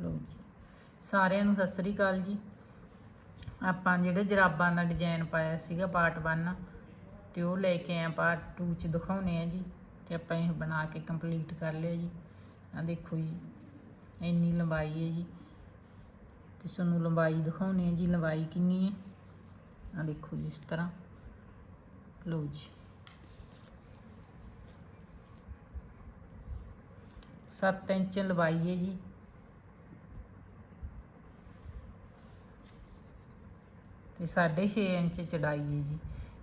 ਲਓ ਜੀ। ਸਾਰਿਆਂ ਨੂੰ ਸਤਿ ਸ੍ਰੀ ਅਕਾਲ ਜੀ। ਆਪਾਂ ਜਿਹੜੇ ਜਰਾਬਾਂ ਦਾ ਡਿਜ਼ਾਈਨ ਪਾਇਆ ਸੀਗਾ ਪਾਰਟ 1 ਤੇ ਉਹ ਲੈ ਕੇ ਆਏ ਪਾਰਟ 2 ਚ ਦਿਖਾਉਣੇ ਆ ਜੀ, ਤੇ ਆਪਾਂ ਇਹ ਬਣਾ ਕੇ ਕੰਪਲੀਟ ਕਰ ਲਿਆ ਜੀ। ਆ ਦੇਖੋ ਜੀ, ਇੰਨੀ ਲੰਬਾਈ ਹੈ ਜੀ। ਤੇ ਤੁਹਾਨੂੰ ਲੰਬਾਈ ਦਿਖਾਉਣੀ ਹੈ ਜੀ, ਲੰਬਾਈ ਕਿੰਨੀ ਹੈ। ਆ ਦੇਖੋ ਜੀ, ਇਸ ਤਰ੍ਹਾਂ। ਲਓ ਜੀ। 7 ਇੰਚ ਲੰਬਾਈ ਹੈ ਜੀ। ਤੇ 6.5 ਇੰਚ ਚੜਾਈ ਹੈ ਜੀ।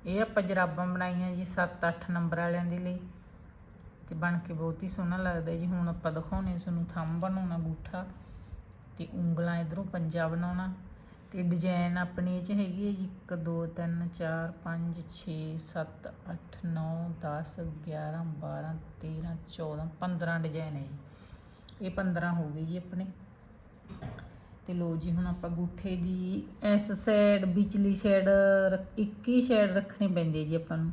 ਇਹ ਆਪਾਂ ਜਰਾਬਾਂ ਬਣਾਈਆਂ ਜੀ 7-8 ਨੰਬਰ ਵਾਲਿਆਂ ਦੇ ਲਈ। ਤੇ ਬਣ ਕੇ ਬਹੁਤ ਹੀ ਸੋਹਣਾ ਲੱਗਦਾ ਜੀ। ਹੁਣ ਆਪਾਂ ਦਿਖਾਉਣੇ ਤੁਹਾਨੂੰ ਥੰਮ ਬਣਾਉਣਾ ਗੂਠਾ। ਤੇ ਉਂਗਲਾਂ ਇਧਰੋਂ ਪੰਜਾ ਬਣਾਉਣਾ। ਤੇ ਡਿਜ਼ਾਈਨ ਆਪਣੀ ਇਹ ਚ ਹੈਗੀ ਹੈ ਜੀ। 1 2 3 4 5 6 7 8 9 10 11 12 13 14 15 ਡਿਜ਼ਾਈਨ ਹੈ ਜੀ। ਇਹ 15 ਹੋ ਗਏ ਜੀ ਆਪਣੇ। ਤੇ ਲੋ ਜੀ, ਹੁਣ ਆਪਾਂ ਗੂਠੇ ਦੀ ਇਸ ਸਾਈਡ ਵਿਚਲੀ ਸਾਈਡ ਇੱਕ ਹੀ ਸਾਈਡ ਰੱਖਣੀ ਪੈਂਦੀ ਜੀ ਆਪਾਂ ਨੂੰ।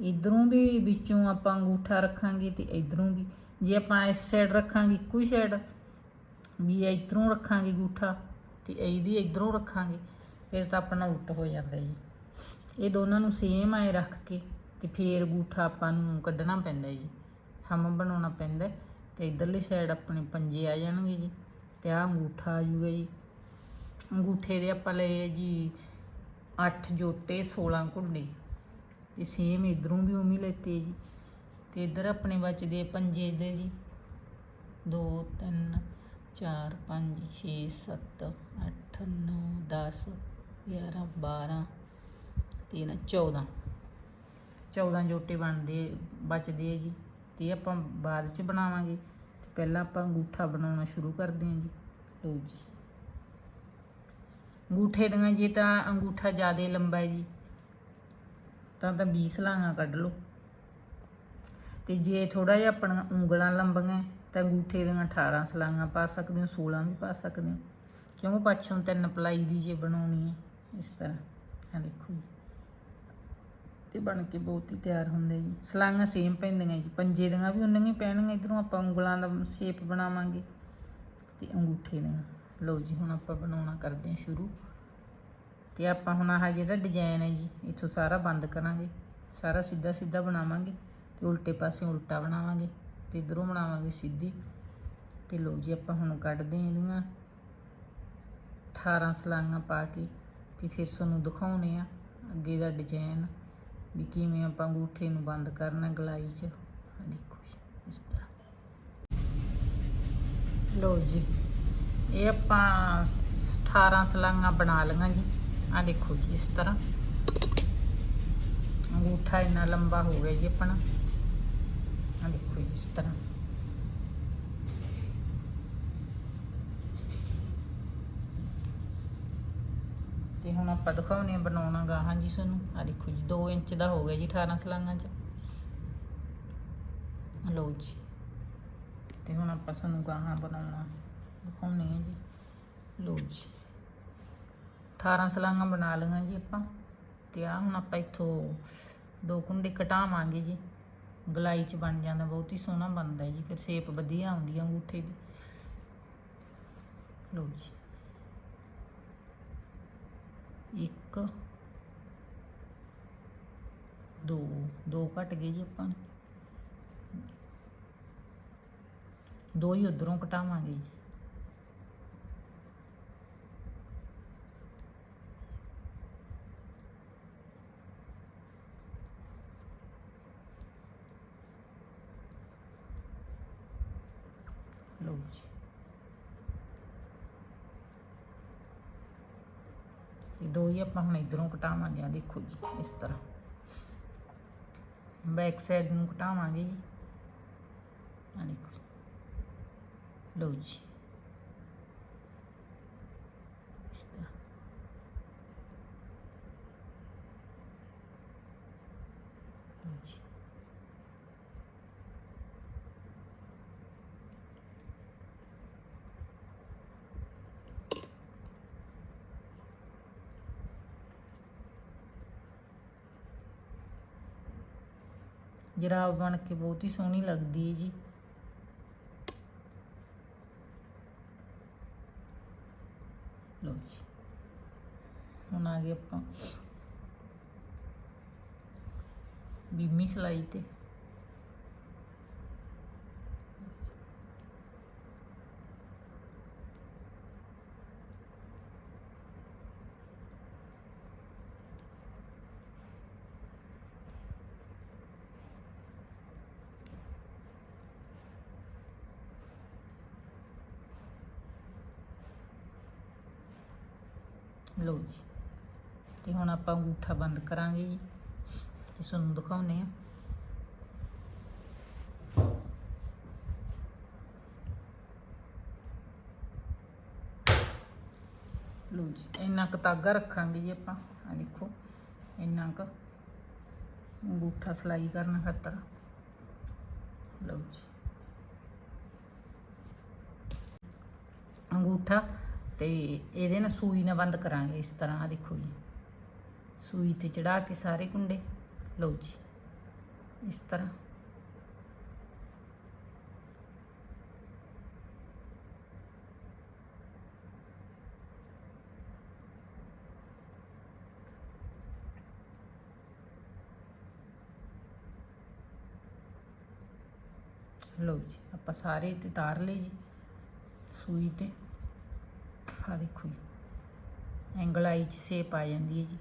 ਇਧਰੋਂ ਵੀ ਵਿੱਚੋਂ ਆਪਾਂ ਅੰਗੂਠਾ ਰੱਖਾਂਗੇ ਤੇ ਇਧਰੋਂ ਵੀ। ਜੇ ਆਪਾਂ ਇਸ ਸਾਈਡ ਰੱਖਾਂਗੇ ਇੱਕੋ ਹੀ ਸਾਈਡ ਵੀ ਇਧਰੋਂ ਰੱਖਾਂਗੇ ਅੰਗੂਠਾ ਤੇ ਇਹਦੀ ਇਧਰੋਂ ਰੱਖਾਂਗੇ, ਫਿਰ ਤਾਂ ਆਪਣਾ ਉਲਟ ਹੋ ਜਾਂਦਾ ਜੀ। ਇਹ ਦੋਨਾਂ ਨੂੰ ਸੇਮ ਆਏ ਰੱਖ ਕੇ ਤੇ ਫਿਰ ਅੰਗੂਠਾ ਆਪਾਂ ਨੂੰ ਕੱਢਣਾ ਪੈਂਦਾ ਜੀ। ਹਮ ਬਣਾਉਣਾ ਪੈਂਦਾ ਤੇ ਇਧਰਲੀ ਸਾਈਡ ਆਪਣੇ ਪੰਜੇ ਆ ਜਾਣਗੇ ਜੀ। ਤੇ ਆ ਅੰਗੂਠਾ ਆ ਜੂਗਾ ਜੀ। ਅੰਗੂਠੇ ਦੇ ਆਪਾਂ ਲਏ ਜੀ 8 ਜੋਟੇ 16 ਕੁੰਡੇ। ਤੇ ਸੇਮ ਇਧਰੋਂ ਵੀ ਉਵੇਂ ਲੈਤੇ ਜੀ। ਤੇ ਇਧਰ ਆਪਣੇ ਬਚਦੇ ਪੰਜੇ ਦੇ ਜੀ। 2 3 4 5 6 7 8 9 10 11 12 13 14 14 ਜੋਟੇ ਬਣਦੇ, ਬਚਦੇ ਆ ਜੀ। ਤੇ ਆਪਾਂ ਬਾਅਦ ਚ ਬਣਾਵਾਂਗੇ। ਪਹਿਲਾਂ ਆਪਾਂ ਅੰਗੂਠਾ ਬਣਾਉਣਾ ਸ਼ੁਰੂ ਕਰਦੇ ਹਾਂ ਜੀ। ਲਓ ਜੀ। ਅੰਗੂਠੇ ਦੀਆਂ ਜੇ ਤਾਂ ਅੰਗੂਠਾ ਜ਼ਿਆਦਾ ਲੰਬਾ ਹੈ ਜੀ, ਤਾਂ ਤਾਂ 20 ਸਲਾਂਗਾ ਕੱਢ ਲਓ। ਤੇ ਜੇ ਥੋੜਾ ਜਿਹਾ ਆਪਣੀਆਂ ਉਂਗਲਾਂ ਲੰਬੀਆਂ, ਤਾਂ ਅੰਗੂਠੇ ਦੀਆਂ 18 ਸਲਾਂਗਾ ਪਾ ਸਕਦੇ ਹੋ 16 ਵੀ ਪਾ ਸਕਦੇ ਹੋ। ਕਿਉਂਕਿ ਪਾਛੋਂ ਤਿੰਨ ਪਲਾਈ ਦੀ ਜੇ ਬਣਾਉਣੀ ਹੈ, ਇਸ ਤਰ੍ਹਾਂ। ਆ ਦੇਖੋ ਜੀ। ਤੇ ਬਣ ਕੇ ਬਹੁਤ ਹੀ ਤਿਆਰ ਹੁੰਦਾ ਜੀ। ਸਲਾਂਗਾ ਸੇਮ ਪੈਂਦੀਆਂ ਜੀ। ਪੰਜੇ ਦੀਆਂ ਵੀ ਉਨੀਆਂ ਹੀ ਪੈਣਗੀਆਂ, ਇਧਰੋਂ ਆਪਾਂ ਉਂਗਲਾਂ ਦਾ ਸ਼ੇਪ ਬਣਾਵਾਂਗੇ ਤੇ ਅੰਗੂਠੇ ਦੀਆਂ। ਲਓ ਜੀ, ਹੁਣ ਆਪਾਂ ਬਣਾਉਣਾ ਕਰਦੇ ਹਾਂ ਸ਼ੁਰੂ। ਤੇ ਆਪਾਂ ਹੁਣ ਆਹ ਜਿਹੜਾ ਡਿਜ਼ਾਈਨ ਹੈ ਜੀ, ਇੱਥੋਂ ਸਾਰਾ ਬੰਦ ਕਰਾਂਗੇ। ਸਾਰਾ ਸਿੱਧਾ ਸਿੱਧਾ ਬਣਾਵਾਂਗੇ ਤੇ ਉਲਟੇ ਪਾਸੇ ਉਲਟਾ ਬਣਾਵਾਂਗੇ ਤੇ ਇਧਰੋਂ ਬਣਾਵਾਂਗੇ ਸਿੱਧੀ। ਤੇ ਲਓ ਜੀ, ਆਪਾਂ ਹੁਣ ਕੱਢਦੇ ਹਾਂ ਇਹਦੀਆਂ 18 ਸਲਾਂਗਾ ਪਾ ਕੇ ਤੇ ਫਿਰ ਤੁਹਾਨੂੰ ਦਿਖਾਉਣੇ ਆ ਅੱਗੇ ਦਾ ਡਿਜ਼ਾਈਨ ਵੀ ਕਿਵੇਂ ਆਪਾਂ ਅੰਗੂਠੇ ਨੂੰ ਬੰਦ ਕਰਨਾ ਗਲਾਈ 'ਚ। ਦੇਖੋ ਜੀ, ਇਸ ਤਰ੍ਹਾਂ। ਲਓ ਜੀ ਇਹ ਆਪਾਂ 18 ਸਲਾਂਗਾ ਬਣਾ ਲਈਆਂ ਜੀ। ਆ ਦੇਖੋ ਜੀ ਇਸ ਤਰ੍ਹਾਂ। ਅੰਗੂਠਾ ਇੰਨਾ ਲੰਬਾ ਹੋ ਗਿਆ ਜੀ ਆਪਣਾ। ਆ ਦੇਖੋ ਜੀ ਇਸ ਤਰ੍ਹਾਂ ਤੇ ਹੁਣ ਆਪਾਂ ਦਿਖਾਉਣੇ ਆ ਬਣਾਉਣਾ ਗਾਹਾਂ ਜੀ ਤੁਹਾਨੂੰ ਆ ਦੇਖੋ ਜੀ 2 ਇੰਚ ਦਾ ਹੋ ਗਿਆ ਜੀ 18 ਸਲਾਂਗਾਂ ਚ। ਲਓ ਜੀ। ਤੇ ਹੁਣ ਆਪਾਂ ਸਾਨੂੰ ਗਾਹਾਂ ਬਣਾਉਣਾ। ਦਿਖਾਉਣੇ ਆ ਜੀ। ਲਓ ਜੀ। 18 ਸਲਾਂਗਾਂ ਬਣਾ ਲਈਆਂ ਜੀ ਆਪਾਂ। ਤੇ ਆ ਹੁਣ ਆਪਾਂ ਇੱਥੋਂ ਦੋ ਕੁੰਡੇ ਘਟਾਵਾਂਗੇ ਜੀ। ਗਲਾਈ ਚ ਬਣ ਜਾਂਦਾ, ਬਹੁਤ ਹੀ ਸੋਹਣਾ ਬਣਦਾ ਜੀ। ਫਿਰ ਸ਼ੇਪ ਵਧੀਆ ਆਉਂਦੀ ਆ ਅੰਗੂਠੇ ਦੀ। ਲਓ ਜੀ। ਇੱਕ, ਦੋ ਦੋ ਘਟ ਗਏ ਜੀ ਆਪਾਂ ਨੂੰ। ਦੋ ਹੀ ਉਧਰੋਂ ਘਟਾਵਾਂਗੇ ਜੀ ਲਓ ਜੀ ਤੇ ਦੋ ਹੀ ਆਪਾਂ ਹੁਣ ਇਧਰੋਂ ਘਟਾਵਾਂਗੇ ਆ ਦੇਖੋ ਜੀ, ਇਸ ਤਰ੍ਹਾਂ। ਬੈਕ ਸਾਈਡ ਨੂੰ ਘਟਾਵਾਂਗੇ ਜੀ। ਆ ਦੇਖੋ। ਲਓ ਜੀ। ਜਰਾਬ ਬਣ ਕੇ ਬਹੁਤ ਹੀ ਸੋਹਣੀ ਲੱਗਦੀ ਹੈ ਜੀ। ਲੋ ਜੀ। ਹੁਣ ਆ ਗਏ ਆਪਾਂ ਬੀਮੀ ਸਲਾਈ ਤੇ। ਲਓ ਜੀ। ਤੇ ਹੁਣ ਆਪਾਂ ਅੰਗੂਠਾ ਬੰਦ ਕਰਾਂਗੇ ਜੀ। ਤੇ ਤੁਹਾਨੂੰ ਦਿਖਾਉਨੇ ਆ ਲਓ ਜੀ, ਇੰਨਾ ਕੁ ਤਾਗਾ ਰੱਖਾਂਗੇ ਜੀ ਆਪਾਂ। ਆ ਦੇਖੋ, ਇੰਨਾ ਕੁ ਅੰਗੂਠਾ ਸਲਾਈ ਕਰਨ ਖਾਤਰ। ਲਓ ਜੀ। ਅੰਗੂਠਾ ਤੇ ਇਹਦੇ ਨਾਲ ਸੂਈ ਨਾਲ ਬੰਦ ਕਰਾਂਗੇ ਇਸ ਤਰ੍ਹਾਂ ਆ ਦੇਖੋ ਜੀ। ਸੂਈ ਤੇ ਚੜਾ ਕੇ ਸਾਰੇ ਕੁੰਡੇ। ਲਓ ਜੀ, ਇਸ ਤਰ੍ਹਾਂ। ਲਓ ਜੀ, ਆਪਾਂ ਸਾਰੇ ਤੇ ਤਾਰ ਲਏ ਜੀ, ਸੂਈ ਤੇ। ਆ ਦੇਖੋ ਜੀ ਐਂਗਲ ਆਈ ਚ ਸ਼ੇਪ ਆ ਜਾਂਦੀ ਹੈ ਜੀ।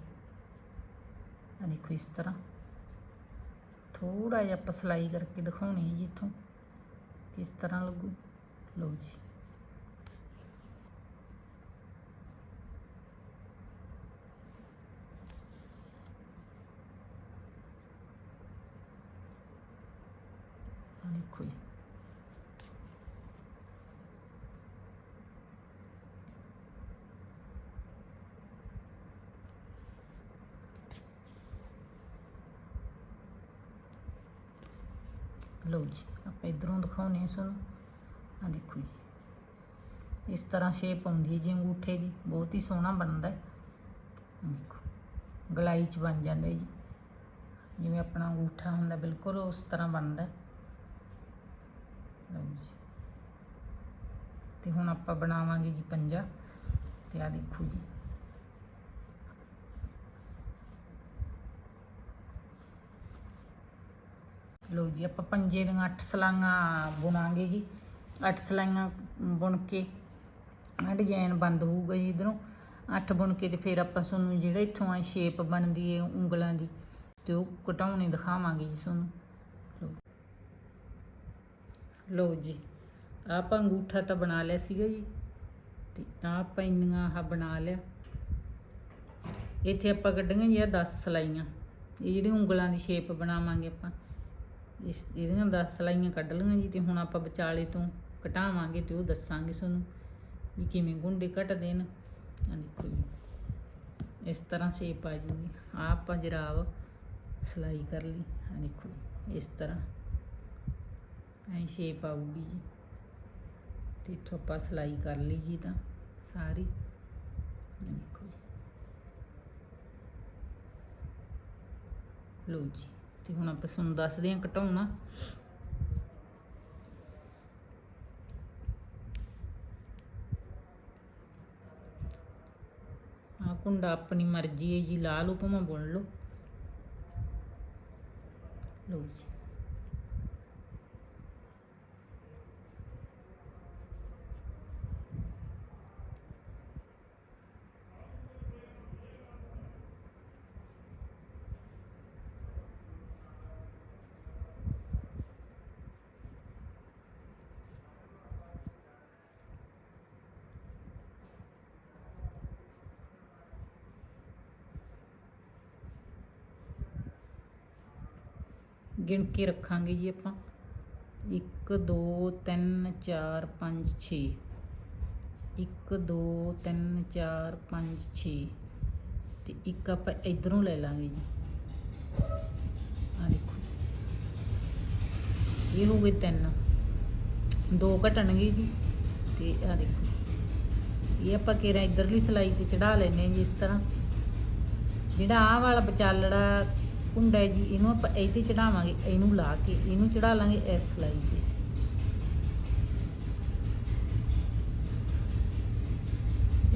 ਆ ਦੇਖੋ ਇਸ ਤਰ੍ਹਾਂ। ਥੋੜਾ ਜਿਹਾ ਆਪਾਂ ਸਿਲਾਈ ਕਰਕੇ ਦਿਖਾਉਣੀ ਹੈ ਜੀ ਇੱਥੋਂ। ਕਿਸ ਤਰ੍ਹਾਂ ਲੱਗੂ? ਲਓ ਜੀ। ਦੇਖੋ ਜੀ ਲਓ ਜੀ ਆਪਾਂ ਇਧਰੋਂ ਦਿਖਾਉਨੇ ਆ ਤੁਹਾਨੂੰ ਆ ਦੇਖੋ ਜੀ। ਇਸ ਤਰ੍ਹਾਂ ਸ਼ੇਪ ਆਉਂਦੀ ਹੈ ਜੀ ਅੰਗੂਠੇ ਦੀ। ਬਹੁਤ ਹੀ ਸੋਹਣਾ ਬਣਦਾ ਹੈ। ਦੇਖੋ, ਗਲਾਈ ਚ ਬਣ ਜਾਂਦਾ ਜੀ। ਜਿਵੇਂ ਆਪਣਾ ਅੰਗੂਠਾ ਹੁੰਦਾ, ਬਿਲਕੁਲ ਉਸ ਤਰ੍ਹਾਂ ਬਣਦਾ ਹੈ। ਲਓ ਜੀ। ਤੇ ਹੁਣ ਆਪਾਂ ਬਣਾਵਾਂਗੇ ਜੀ ਪੰਜਾ। ਤੇ ਆ ਦੇਖੋ ਜੀ। ਲਓ ਜੀ, ਆਪਾਂ ਪੰਜੇ ਦੀਆਂ 8 ਸਲਾਈਆਂ ਬੁਣਾਂਗੇ ਜੀ। 8 ਸਲਾਈਆਂ ਬੁਣ ਕੇ ਆ ਡਿਜ਼ਾਈਨ ਬੰਦ ਹੋਊਗਾ ਜੀ ਇਧਰੋਂ। 8 ਬੁਣ ਕੇ ਤੇ ਫਿਰ ਆਪਾਂ ਤੁਹਾਨੂੰ ਜਿਹੜਾ ਇੱਥੋਂ ਆ ਸ਼ੇਪ ਬਣਦੀ ਹੈ ਉਂਗਲਾਂ ਦੀ, ਤੇ ਉਹ ਘਟਾਉਣੀ ਦਿਖਾਵਾਂਗੇ ਜੀ ਤੁਹਾਨੂੰ। ਲਓ। ਜੀ, ਆਹ ਆਪਾਂ ਅੰਗੂਠਾ ਤਾਂ ਬਣਾ ਲਿਆ ਸੀਗਾ ਜੀ, ਤੇ ਆਹ ਆਪਾਂ ਇੰਨੀਆਂ ਆਹ ਬਣਾ ਲਿਆ। ਇੱਥੇ ਆਪਾਂ ਕੱਢੀਆਂ ਜੀ ਆ 10 ਸਲਾਈਆਂ। ਇਹ ਜਿਹੜੀ ਉਂਗਲਾਂ ਦੀ ਸ਼ੇਪ ਬਣਾਵਾਂਗੇ ਆਪਾਂ। ਇਸ ਇਹਦੀਆਂ 10 ਸਲਾਈਆਂ ਕੱਢ ਲਈਆਂ ਜੀ ਤੇ ਹੁਣ ਆਪਾਂ ਵਿਚਾਲੇ ਤੋਂ ਘਟਾਵਾਂਗੇ ਤੇ ਉਹ ਦੱਸਾਂਗੇ ਤੁਹਾਨੂੰ ਵੀ ਕਿਵੇਂ ਗੁੰਡੇ ਕੱਟਦੇ ਨੇ। ਆ ਦੇਖੋ ਜੀ। ਇਸ ਤਰ੍ਹਾਂ ਸ਼ੇਪ ਆ ਜੂਗੀ। ਆ ਆਪਾਂ ਜਰਾਬ ਸਲਾਈ ਕਰ ਲਈ। ਆ ਦੇਖੋ ਜੀ, ਇਸ ਤਰ੍ਹਾਂ। ਐ ਸ਼ੇਪ ਆਊਗੀ ਜੀ। ਤੇ ਇੱਥੋਂ ਆਪਾਂ ਸਲਾਈ ਕਰ ਲਈ ਜੀ ਤਾਂ ਸਾਰੀ। ਆ ਦੇਖੋ ਜੀ। ਲੋ ਜੀ। ਤੇ ਹੁਣ ਆਪਾਂ ਤੁਹਾਨੂੰ ਦੱਸਦੇ ਹਾਂ ਘਟਾਉਣਾ। ਆ ਕੁੰਡਾ ਆਪਣੀ ਮਰਜ਼ੀ ਹੈ ਜੀ, ਲਾ ਲਓ, ਭਾਵੇਂ ਬੁਣ ਲਓ। ਲਓ ਜੀ। ਗਿਣ ਕੇ ਰੱਖਾਂਗੇ ਜੀ ਆਪਾਂ। 1 2 3 4 5 6 1 2 3 4 5 6 ਤੇ ਇੱਕ ਆਪਾਂ ਇਧਰੋਂ ਲੈ ਲਾਂਗੇ ਜੀ। ਆ ਦੇਖੋ। ਇਹ ਹੋ ਗਏ ਤਿੰਨ। ਦੋ ਘਟਣਗੇ ਜੀ। ਤੇ ਆ ਦੇਖੋ। ਇਹ ਆਪਾਂ ਕੇਰਾ ਇਧਰਲੀ ਸਲਾਈ ਤੇ ਚੜਾ ਲੈਨੇ ਜੀ ਇਸ ਤਰ੍ਹਾਂ। ਜਿਹੜਾ ਆਹ ਵਾਲਾ ਵਿਚਾਲੜਾ ਕੁੰਡਾ ਹੈ ਜੀ, ਇਹਨੂੰ ਆਪਾਂ ਇਹ ਤੇ ਚੜਾਵਾਂਗੇ, ਇਹਨੂੰ ਲਾ ਕੇ, ਇਹਨੂੰ ਚੜਾ ਲਾਂਗੇ ਇਸ ਸਲਾਈ ਤੇ।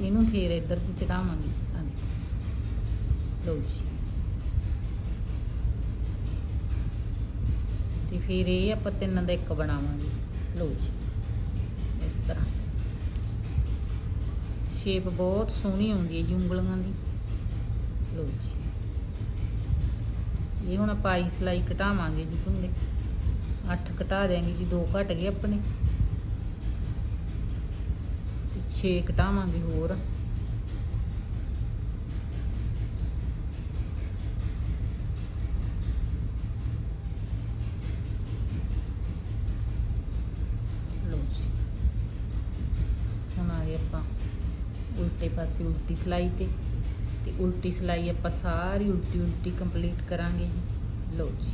ਇਹਨੂੰ ਫੇਰ ਇੱਧਰ ਦੀ ਚੜਾਵਾਂਗੇ ਜੀ ਆ ਲਓ ਜੀ। ਤੇ ਫਿਰ ਇਹ ਆਪਾਂ ਤਿੰਨ ਦਾ ਇੱਕ ਬਣਾਵਾਂਗੇ ਜੀ। ਲਓ ਜੀ, ਇਸ ਤਰ੍ਹਾਂ। ਸ਼ੇਪ ਬਹੁਤ ਸੋਹਣੀ ਆਉਂਦੀ ਹੈ ਜੀ ਉਂਗਲੀਆਂ ਦੀ। ਲਓ ਜੀ। ਇਹ ਹੁਣ ਆਪਾਂ ਆਈ ਸਲਾਈ ਘਟਾਵਾਂਗੇ ਜੀ ਕੁੰਡੇ 8 ਘਟਾ ਦਿਆਂਗੇ ਜੀ, ਦੋ ਘਟ ਗਏ ਆਪਣੇ। ਤੇ 6 ਘਟਾਵਾਂਗੇ ਹੋਰ। ਹੁਣ ਆ ਗਏ ਆਪਾਂ ਉਲਟੇ ਪਾਸੇ ਉਲਟੀ ਸਲਾਈ ਤੇ। ਉਲਟੀ ਸਲਾਈ ਆਪਾਂ ਸਾਰੀ ਉਲਟੀ ਉਲਟੀ ਕੰਪਲੀਟ ਕਰਾਂਗੇ ਜੀ। ਲਓ ਜੀ।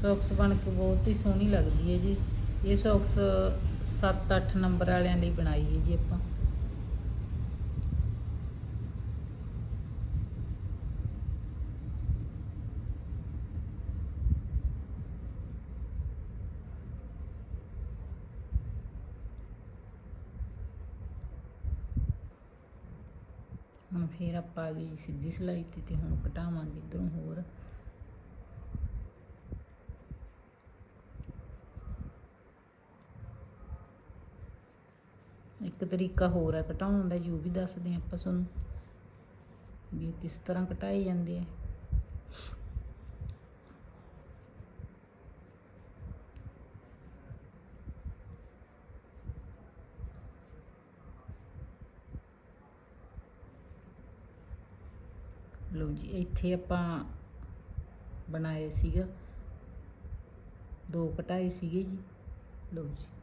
ਸੌਕਸ ਬਣ ਕੇ ਬਹੁਤ ਹੀ ਸੋਹਣੀ ਲੱਗਦੀ ਹੈ ਜੀ। ਇਹ ਸੌਕਸ 7-8 ਨੰਬਰ ਵਾਲਿਆਂ ਲਈ ਬਣਾਈ ਹੈ ਜੀ ਆਪਾਂ। ਹੁਣ ਫੇਰ ਆਪਾਂ ਆ ਗਈ ਸਿੱਧੀ ਸਲਾਈ ਤੇ ਤੇ ਹੁਣ ਘਟਾਵਾਂਗੇ ਇਧਰੋਂ ਹੋਰ। ਇੱਕ ਤਰੀਕਾ ਹੋਰ ਹੈ, ਘਟਾਉਣ ਦਾ ਜੀ ਉਹ ਵੀ ਦੱਸਦੇ ਹਾਂ ਆਪਾਂ ਤੁਹਾਨੂੰ ਵੀ ਕਿਸ ਤਰ੍ਹਾਂ ਘਟਾਈ ਜਾਂਦੀ ਹੈ ਲਓ ਜੀ, ਇੱਥੇ ਆਪਾਂ ਬਣਾਏ ਸੀਗਾ, ਦੋ ਘਟਾਏ ਸੀਗੇ ਜੀ। ਲਓ ਜੀ।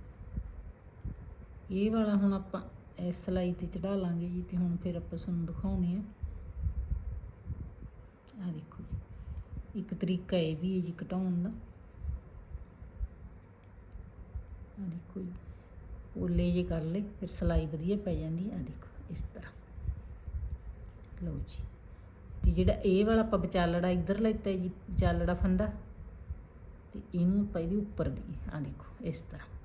ਇਹ ਵਾਲਾ ਹੁਣ ਆਪਾਂ ਇਸ ਸਲਾਈ ਤੇ ਚੜਾ ਲਾਂਗੇ ਜੀ ਤੇ ਹੁਣ ਫਿਰ ਆਪਾਂ ਤੁਹਾਨੂੰ ਦਿਖਾਉਣੇ ਆ। ਆ ਦੇਖੋ ਜੀ, ਇੱਕ ਤਰੀਕਾ ਇਹ ਵੀ ਹੈ ਜੀ ਘਟਾਉਣ ਦਾ। ਆ ਦੇਖੋ ਜੀ, ਪੋਲੇ ਜੇ ਕਰ ਲਏ, ਫਿਰ ਸਲਾਈ ਵਧੀਆ ਪੈ ਜਾਂਦੀ ਆ ਦੇਖੋ, ਇਸ ਤਰ੍ਹਾਂ। ਲਓ ਜੀ, ਤੇ ਜਿਹੜਾ ਇਹ ਵਾਲਾ ਆਪਾਂ ਵਿਚਾਲੜਾ ਇੱਧਰ ਲੈਤਾ ਜੀ, ਵਿਚਾਲੜਾ ਫੰਦਾ, ਤੇ ਇਹਨੂੰ ਆਪਾਂ ਇਹਦੇ ਉੱਪਰ ਦੀ ਆ ਦੇਖੋ, ਇਸ ਤਰ੍ਹਾਂ।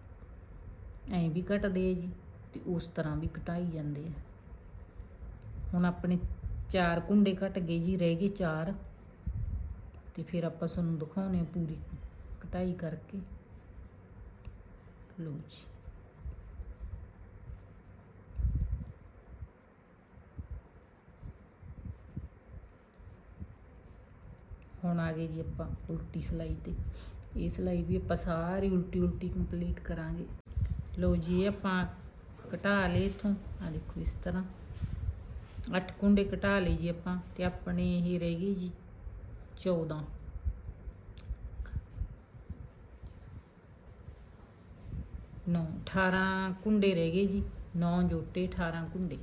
ਐਂ ਵੀ ਕੱਟਦੇ ਆ ਜੀ ਤੇ ਉਸ ਤਰ੍ਹਾਂ ਵੀ ਘਟਾਈ ਜਾਂਦੇ ਆ। ਹੁਣ ਆਪਣੇ ਚਾਰ ਕੁੰਡੇ ਕੱਟ ਗਏ ਜੀ, ਰਹਿ ਗਏ ਚਾਰ ਤੇ ਫਿਰ ਆਪਾਂ ਤੁਹਾਨੂੰ ਦਿਖਾਉਨੇ ਆ ਪੂਰੀ ਕਟਾਈ ਕਰਕੇ। ਲਓ ਜੀ। ਹੁਣ ਆ ਗਏ ਜੀ ਆਪਾਂ ਉਲਟੀ ਸਲਾਈ ਤੇ। ਇਹ ਸਲਾਈ ਵੀ ਆਪਾਂ ਸਾਰੀ ਉਲਟੀ ਉਲਟੀ ਕੰਪਲੀਟ ਕਰਾਂਗੇ। ਲਓ ਜੀ ਆਪਾਂ ਘਟਾ ਲਏ ਇਥੋਂ। ਆ ਦੇਖੋ ਇਸ ਤਰ੍ਹਾਂ। ਅੱਠ ਕੁੰਡੇ ਘਟਾ ਲਈ ਜੀ ਆਪਾਂ, ਤੇ ਆਪਣੇ ਇਹ ਰਹਿ ਗਈ ਜੀ 14 ਨੌ 18 ਕੁੰਡੇ ਰਹਿ ਗਏ ਜੀ। 9 ਜੋਟੇ 18 ਕੁੰਡੇ।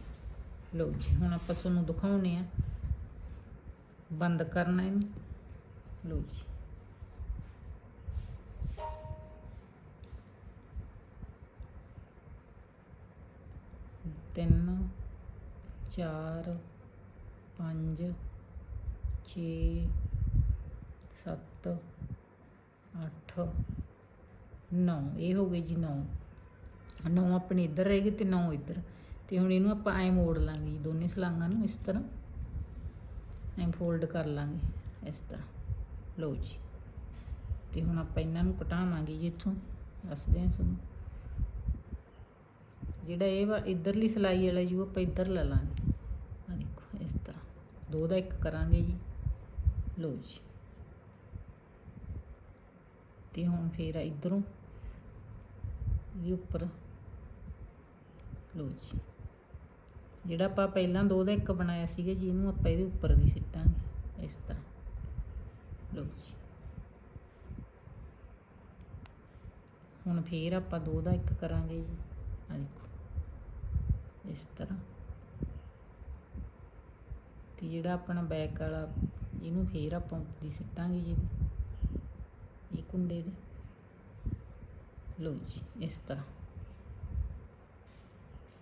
ਲਓ ਜੀ, ਹੁਣ ਆਪਾਂ ਤੁਹਾਨੂੰ ਦਿਖਾਉਨੇ ਆ। ਬੰਦ ਕਰਨਾ ਇਹਨੂੰ। ਲਓ ਜੀ। ਤਿੰਨ, ਚਾਰ, ਪੰਜ, ਛੇ, ਸੱਤ, ਅੱਠ, ਨੌ। ਇਹ ਹੋ ਗਏ ਜੀ ਨੌ। ਨੌ ਆਪਣੇ ਇੱਧਰ ਰਹਿ ਗਏ ਤੇ ਨੌ ਇੱਧਰ। ਤੇ ਹੁਣ ਇਹਨੂੰ ਆਪਾਂ ਐ ਮੋੜ ਲਾਂਗੇ ਜੀ ਦੋਨੇ ਸਲਾਂਗਾਂ ਨੂੰ ਇਸ ਤਰ੍ਹਾਂ। ਐ ਫੋਲਡ ਕਰ ਲਾਂਗੇ ਇਸ ਤਰ੍ਹਾਂ। ਲਓ ਜੀ। ਤੇ ਹੁਣ ਆਪਾਂ ਇਹਨਾਂ ਨੂੰ ਘਟਾਵਾਂਗੇ ਜੀ ਇੱਥੋਂ। ਦੱਸਦੇ ਹਾਂ ਤੁਹਾਨੂੰ। ਜਿਹੜਾ ਇਹ ਵਾ, ਇਧਰਲੀ ਸਲਾਈ ਵਾਲਾ ਜੀ ਉਹ ਆਪਾਂ ਇੱਧਰ ਲੈ ਲਾਂਗੇ। ਆ ਦੇਖੋ, ਇਸ ਤਰ੍ਹਾਂ। ਦੋ ਦਾ ਇੱਕ ਕਰਾਂਗੇ ਜੀ। ਲਓ ਜੀ। ਤੇ ਹੁਣ ਫੇਰ ਇਧਰੋਂ, ਇਹ ਉੱਪਰ। ਲਓ ਜੀ। ਜਿਹੜਾ ਆਪਾਂ ਪਹਿਲਾਂ ਦੋ ਦਾ ਇੱਕ ਬਣਾਇਆ ਸੀਗਾ ਜੀ, ਇਹਨੂੰ ਆਪਾਂ ਇਹਦੇ ਉੱਪਰ ਦੀ ਸਿੱਟਾਂਗੇ, ਇਸ ਤਰ੍ਹਾਂ। ਲਓ ਜੀ। ਹੁਣ ਫੇਰ ਆਪਾਂ ਦੋ ਦਾ ਇੱਕ ਕਰਾਂਗੇ ਜੀ। ਆ ਦੇਖੋ। ਇਸ ਤਰ੍ਹਾਂ। ਤੇ ਜਿਹੜਾ ਆਪਣਾ ਬੈਕ ਵਾਲਾ, ਇਹਨੂੰ ਫੇਰ ਆਪਾਂ ਉੱਤੇ ਸਿੱਟਾਂਗੇ ਜੀ ਇਹ ਕੁੰਡੇ ਦੇ। ਲਓ ਜੀ, ਇਸ ਤਰ੍ਹਾਂ।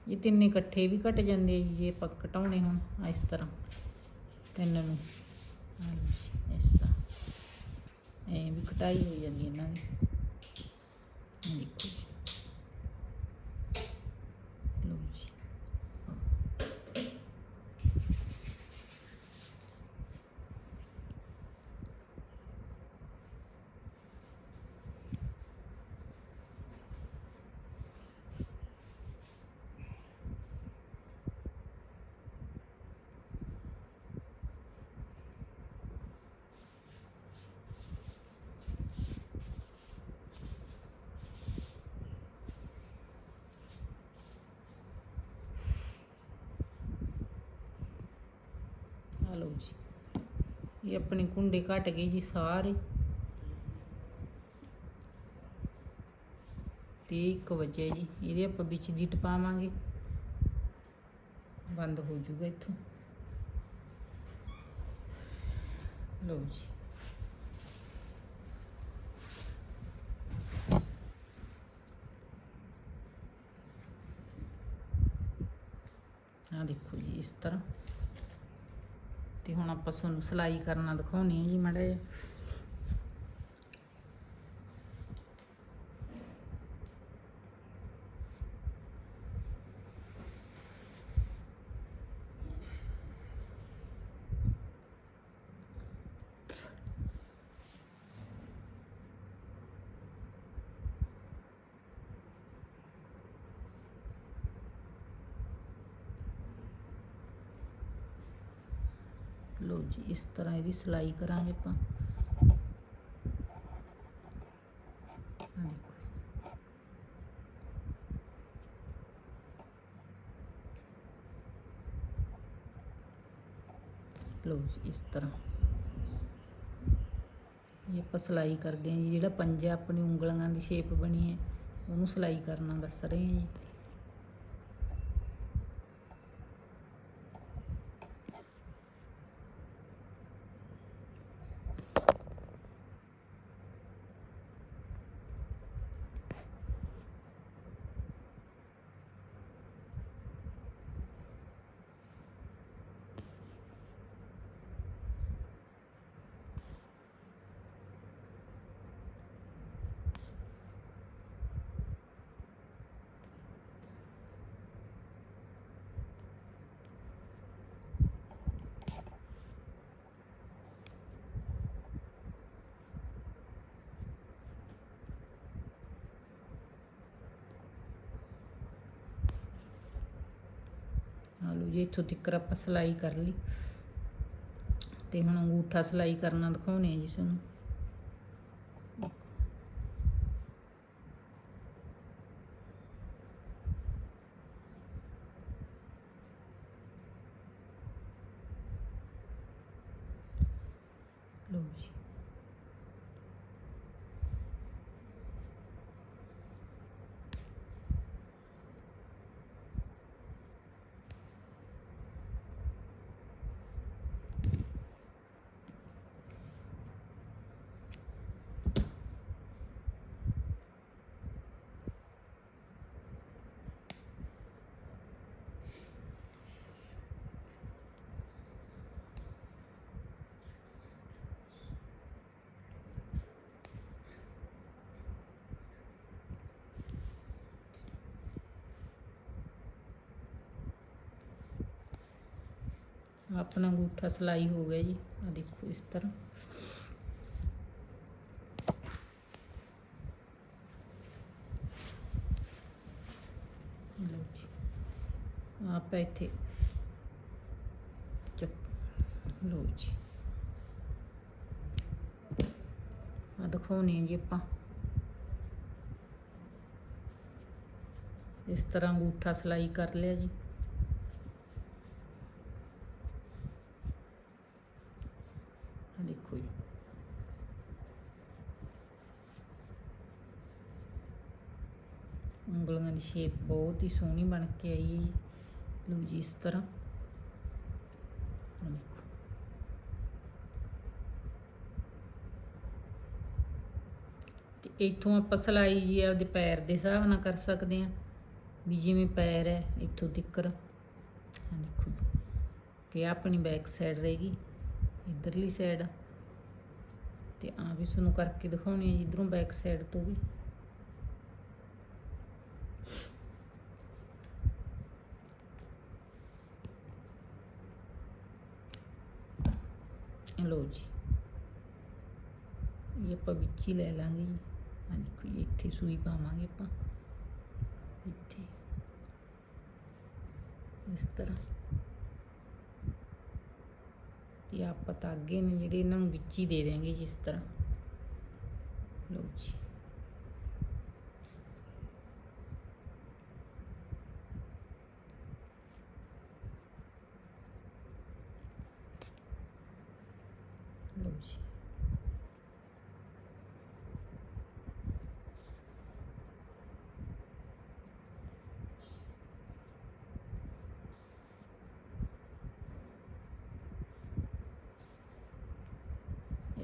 ਇਹ ਤਿੰਨੇ ਇਕੱਠੇ ਵੀ ਕੱਟ ਜਾਂਦੇ ਜੀ, ਜੇ ਆਪਾਂ ਘਟਾਉਣੇ ਹੋਣ ਇਸ ਤਰ੍ਹਾਂ। ਤਿੰਨ ਨੂੰ। ਇਸ ਤਰ੍ਹਾਂ। ਐ ਵੀ ਘਟਾਈ ਹੋ ਜਾਂਦੀ ਇਹਨਾਂ ਦੀ। ਦੇਖੋ ਜੀ ਲਓ ਜੀ ਆ ਲਓ ਜੀ। ਇਹ ਆਪਣੇ ਕੁੰਡੇ ਘਟ ਗਏ ਜੀ ਸਾਰੇ। ਤੇ ਇੱਕ ਵਜੇ ਜੀ, ਇਹਦੇ ਆਪਾਂ ਵਿੱਚ ਦੀ ਟਪਾਵਾਂਗੇ ਬੰਦ ਹੋ ਜਾਊਗਾ ਇੱਥੋਂ। ਲਓ ਜੀ। ਆ ਦੇਖੋ ਜੀ, ਇਸ ਤਰ੍ਹਾਂ। ਤੇ ਹੁਣ ਆਪਾਂ ਤੁਹਾਨੂੰ ਸਿਲਾਈ ਕਰਨਾ ਦਿਖਾਉਣੀ ਹੈ ਜੀ ਮਾੜਾ ਜਿਹਾ ਲਓ ਜੀ ਇਸ ਤਰ੍ਹਾਂ ਇਹਦੀ ਸਿਲਾਈ ਕਰਾਂਗੇ ਆਪਾਂ। ਆਹ ਜੀ। ਇਸ ਤਰ੍ਹਾਂ। ਇਹ ਆਪਾਂ ਸਿਲਾਈ ਕਰਦੇ ਹਾਂ ਜੀ, ਜਿਹੜਾ ਪੰਜਾ ਆਪਣੀ ਉਂਗਲਾਂ ਦੀ ਸ਼ੇਪ ਬਣੀ ਹੈ, ਉਹਨੂੰ ਸਿਲਾਈ ਕਰਨਾ ਦੱਸ ਰਹੇ ਹਾਂ ਜੀ ਆ ਲਓ ਜੀ, ਇੱਥੋਂ ਤੱਕ ਆਪਾਂ ਸਿਲਾਈ ਕਰ ਲਈ। ਤੇ ਹੁਣ ਅੰਗੂਠਾ ਸਿਲਾਈ ਕਰਨਾ ਦਿਖਾਉਣੇ ਆ ਜੀ ਤੁਹਾਨੂੰ ਲਓ ਜੀ ਆਪਣਾ ਅੰਗੂਠਾ ਸਿਲਾਈ ਹੋ ਗਿਆ ਜੀ ਆ ਦੇਖੋ ਇਸ ਤਰ੍ਹਾਂ ਲਓ ਜੀ ਆਪਾਂ ਇੱਥੇ ਚੱਕ ਲਓ ਜੀ ਆ ਦਿਖਾਉਣੀ ਹੈ ਜੀ ਆਪਾਂ ਇਸ ਤਰ੍ਹਾਂ ਅੰਗੂਠਾ ਸਿਲਾਈ ਕਰ ਲਿਆ ਜੀ ਆ ਦੇਖੋ ਜੀ ਉਂਗਲੀਆਂ ਦੀ ਸ਼ੇਪ ਬਹੁਤ ਹੀ ਸੋਹਣੀ ਬਣ ਕੇ ਆਈ ਹੈ ਜੀ। ਲਓ ਜੀ, ਇਸ ਤਰ੍ਹਾਂ। ਦੇਖੋ। ਦੇਖੋ ਇੱਥੋਂ ਆਪਾਂ ਸਲਾਈ ਜੀ ਆਪਦੇ ਪੈਰ ਦੇ ਹਿਸਾਬ ਨਾਲ ਕਰ ਸਕਦੇ ਹਾਂ। ਵੀ ਜਿਵੇਂ ਪੈਰ ਹੈ, ਇੱਥੋਂ ਤਿੱਕਰ। ਹਾਂ ਦੇਖੋ ਜੀ। ਤੇ ਆਪਣੀ ਬੈਕ ਸਾਈਡ ਰਹੇਗੀ ਇਧਰਲੀ ਸਾਈਡ ਤੇ ਆ ਵੀ ਤੁਹਾਨੂੰ ਕਰਕੇ ਦਿਖਾਉਣੀ ਹੈ ਇਧਰੋਂ ਬੈਕ ਸਾਈਡ ਤੋਂ ਵੀ। ਲਓ ਜੀ। ਇਹ ਆਪਾਂ ਵਿੱਚ ਹੀ ਲੈ ਲਾਂਗੇ ਜੀ। ਹਾਂ ਦੇਖੋ ਜੀ, ਇੱਥੇ ਸੂਈ ਪਾਵਾਂਗੇ ਆਪਾਂ। ਇੱਥੇ। ਇਸ ਤਰ੍ਹਾਂ। ਤੇ ਆਪਾਂ ਤਾਂ ਅੱਗੇ ਨੇ ਜਿਹੜੇ ਇਹਨਾਂ ਨੂੰ ਵਿੱਚ ਹੀ ਦੇ ਦੇਾਂਗੇ ਜਿਸ ਤਰ੍ਹਾਂ। ਲਓ ਜੀ ਲਓ ਜੀ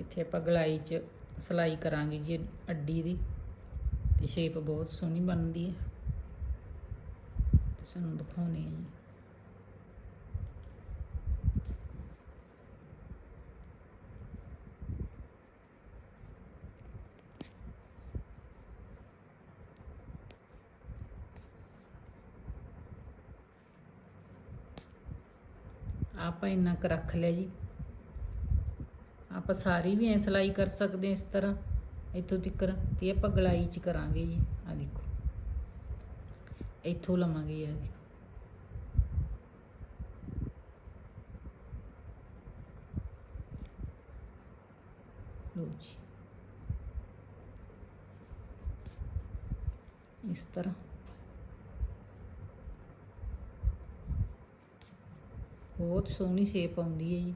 ਇੱਥੇ ਆਪਾਂ ਗਲਾਈ 'ਚ ਸਲਾਈ ਕਰਾਂਗੇ ਜੀ ਅੱਡੀ ਦੀ ਤੇ ਸ਼ੇਪ ਬਹੁਤ ਸੋਹਣੀ ਬਣਦੀ ਹੈ। ਤੇ ਤੁਹਾਨੂੰ ਦਿਖਾਉਣੀ ਹੈ ਜੀ। ਆਪਾਂ ਇੰਨਾ ਕੁ ਰੱਖ ਲਿਆ ਜੀ। ਆਪਾਂ ਸਾਰੀ ਵੀ ਐ ਸਿਲਾਈ ਕਰ ਸਕਦੇ ਹਾਂ ਇਸ ਤਰ੍ਹਾਂ। ਇੱਥੋਂ ਤੱਕ ਤੇ ਆਪਾਂ ਗਲਾਈ ਚ ਕਰਾਂਗੇ ਜੀ। ਆ ਦੇਖੋ। ਇੱਥੋਂ ਲਵਾਂਗੇ ਇਹ ਦੇਖੋ। ਲਓ ਜੀ। ਇਸ ਤਰ੍ਹਾਂ। ਬਹੁਤ ਸੋਹਣੀ ਸ਼ੇਪ ਆਉਂਦੀ ਹੈ ਜੀ।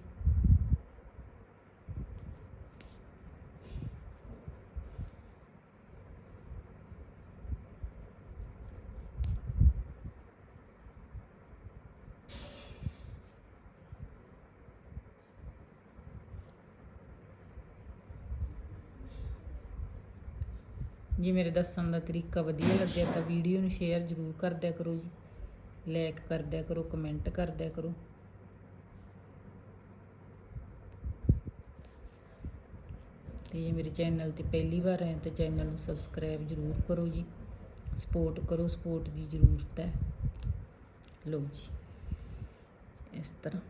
ਜੇ ਮੇਰੇ ਦੱਸਣ ਦਾ ਤਰੀਕਾ ਵਧੀਆ ਲੱਗਿਆ ਤਾਂ ਵੀਡੀਓ ਨੂੰ ਸ਼ੇਅਰ ਜ਼ਰੂਰ ਕਰ ਦਿਆ ਕਰੋ ਜੀ। ਲਾਈਕ ਕਰ ਦਿਆ ਕਰੋ ਕਮੈਂਟ ਕਰ ਦਿਆ ਕਰੋ। ਤੇ ਜੇ ਮੇਰੇ ਚੈਨਲ ਤੇ ਪਹਿਲੀ ਵਾਰ ਆਏ ਤਾਂ ਚੈਨਲ ਨੂੰ ਸਬਸਕ੍ਰਾਈਬ ਜ਼ਰੂਰ ਕਰੋ ਜੀ। ਸਪੋਰਟ ਕਰੋ ਸਪੋਰਟ ਦੀ ਜ਼ਰੂਰਤ ਹੈ। ਲਓ ਜੀ, ਇਸ ਤਰ੍ਹਾਂ।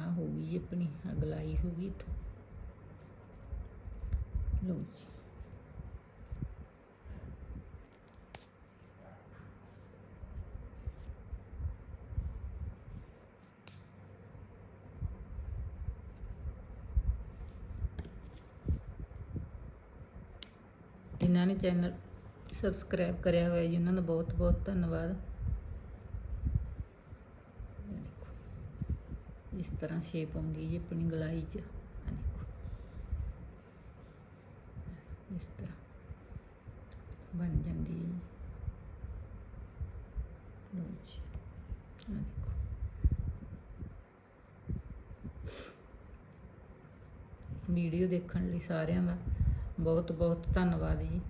ਆ ਹੋ ਗਈ ਜੀ ਆਪਣੀ ਅਗਲਾਈ ਹੋ ਗਈ ਇੱਥੋਂ। ਲਓ ਜੀ। ਜਿਨ੍ਹਾਂ ਨੇ ਚੈਨਲ ਸਬਸਕ੍ਰਾਈਬ ਕਰਿਆ ਹੋਇਆ ਜੀ ਉਹਨਾਂ ਦਾ ਬਹੁਤ ਬਹੁਤ ਧੰਨਵਾਦ। ਦੇਖੋ, ਇਸ ਤਰ੍ਹਾਂ ਸ਼ੇਪ ਆਉਂਦੀ ਹੈ ਜੀ ਆਪਣੀ ਗਲਾਈ 'ਚ। ਆਹ ਦੇਖੋ ਇਸ ਤਰ੍ਹਾਂ ਬਣ ਜਾਂਦੀ ਹੈ ਜੀ। ਜੀ ਆਹ ਦੇਖੋ। ਵੀਡੀਓ ਦੇਖਣ ਲਈ ਸਾਰਿਆਂ ਦਾ ਬਹੁਤ ਬਹੁਤ ਧੰਨਵਾਦ ਜੀ।